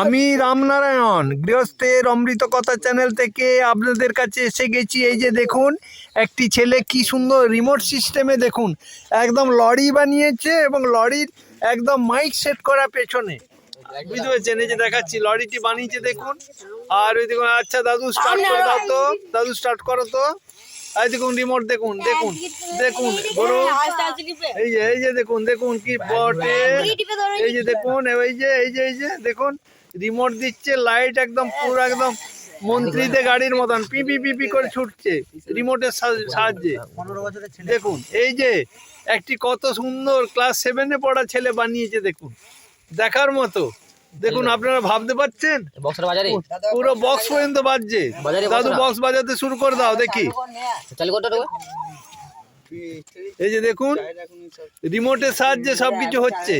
আমি রামনারায়ণ গৃহস্থের অমৃত কথা চ্যানেল থেকে আপনাদের কাছে এসে গেছি। এই যে দেখুন একটি ছেলে কি সুন্দর রিমোট সিস্টেমে দেখুন একদম লরি বানিয়েছে এবং লরির একদম মাইক সেট করা পেছনে। বুঝতে পেরেছেন? এই যে দেখাচ্ছি লরিটি বানিয়েছে দেখুন। আর ওই দেখুন আচ্ছা দাদু স্টার্ট করে দাও তো। দাদু স্টার্ট করো তো। এই দেখুন রিমোট দেখুন দেখুন দেখুন বলুন এই যে এই যে দেখুন দেখুন কি বটে। এই যে দেখুন এই যে এই যে এই যে দেখুন রিমোট দিচ্ছে লাইট একদম পুরো একদম মন্ত্রীদের গাড়ির মতন পিপি পিপি করে ছুটছে রিমোটের সা- সাহায্যে। দেখুন এই যে একটি কত সুন্দর ক্লাস সেভেনে পড়া ছেলে বানিয়েছে দেখুন। দেখার মতো। দেখুন আপনারা ভাবতে পারছেন? বক্সের বাজারে? পুরো বক্স পর্যন্ত বাজছে। দাদু বক্স বাজাতে শুরু করে দাও দেখি। এই যে দেখুন রিমোটের সাহায্যে সবকিছু হচ্ছে।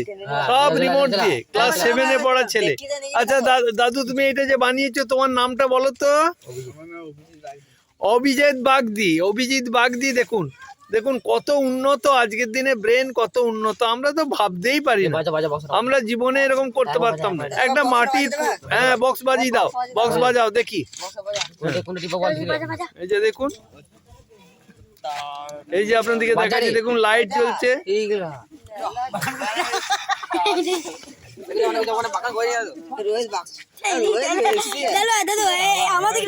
সব রিমোট দিয়ে। ক্লাস সেভেনে পড়া ছেলে। আচ্ছা দাদু। তুমি এটা যে বানিয়েছো তোমার নামটা বলো তো? অভিজিৎ বাগদি অভিজিৎ বাগদি দেখুন। দেখুন কত উন্নত আজকের দিনে ব্রেন কত উন্নত আমরা তো ভাবতেই পারি না বাজা বাজা আমরা জীবনে এরকম করতে পারতাম না একটা মাটির হ্যাঁ বক্স বাজিয়ে দাও বক্স বাজাও দেখি এই যে দেখুন এই যে আপনার আপনাদেরকে দেখাচ্ছি দেখুন লাইট জ্বলছে আমাদের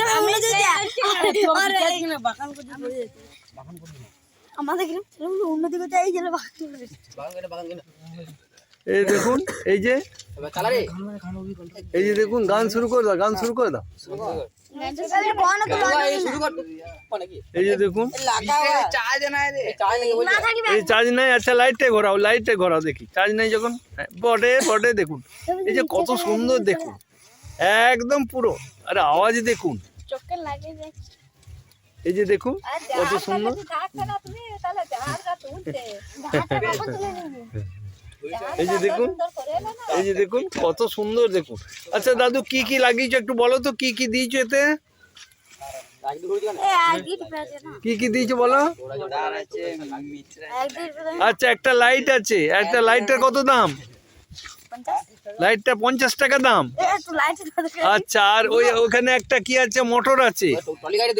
আমাদের উন্নতি করতে এই দেখুন এই যে এই যে দেখুন গান শুরু করে দাও গান শুরু করে দাও। এই যে দেখুন। চার্জ নাই আচ্ছা লাইটটা ঘোরাও ঘোরাও দেখি। চার্জ নাই যখন হ্যাঁ, বটে বটে দেখুন। এই যে কত সুন্দর দেখুন। একদম পুরো। আরে আওয়াজ দেখুন। চোখে লাগে এই যে দেখুন কত সুন্দর। এই যে দেখুন এই যে দেখুন কত সুন্দর দেখুন। আচ্ছা দাদু কি কি লাগিয়েছো একটু বলো তো কি কি দিয়েছ এতে? কি কি দিয়েছ বলো? আচ্ছা একটা লাইট আছে একটা লাইটটার কত দাম? লাইটটা পঞ্চাশ টাকা দাম। আচ্ছা আর ওই ওখানে একটা কি আছে? মোটর আছে।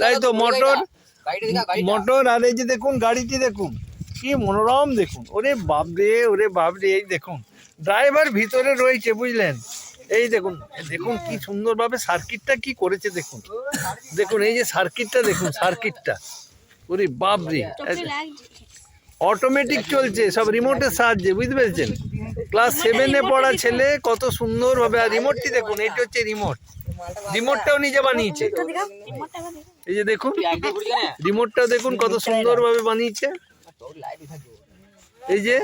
তাই তো মোটর মোটর আর এই যে দেখুন গাড়িটি দেখুন। কি মনোরম দেখুন। ওরে বাপরে ওরে বাপরে এই দেখুন। ড্রাইভার ভিতরে রয়েছে বুঝলেন? এই দেখুন দেখুন কি সুন্দরভাবে সার্কিটটা কি করেছে দেখুন। দেখুন এই যে সার্কিটটা দেখুন সার্কিটটা ওরে বাপরে। অটোমেটিক চলছে, সব রিমোটের সাহায্যে, বুঝতে পেরেছেন? ক্লাস সেভেনে পড়া ছেলে কত সুন্দরভাবে, আর রিমোটটি দেখুন এইটা হচ্ছে রিমোট রিমোটটাও নিজে বানিয়েছে। এই যে দেখুন একদিন ঘুরছি কেন রিমোটটা দেখুন কত সুন্দরভাবে বানিয়েছে। এই যে,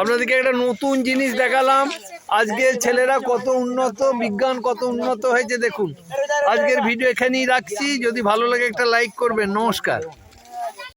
আপনাদেরকে একটা নতুন জিনিস দেখালাম। আজকের ছেলেরা কত উন্নত, বিজ্ঞান কত উন্নত হয়েছে, দেখুন। আজকের ভিডিও এখানেই রাখছি। যদি ভালো লাগে একটা লাইক করবেন। নমস্কার।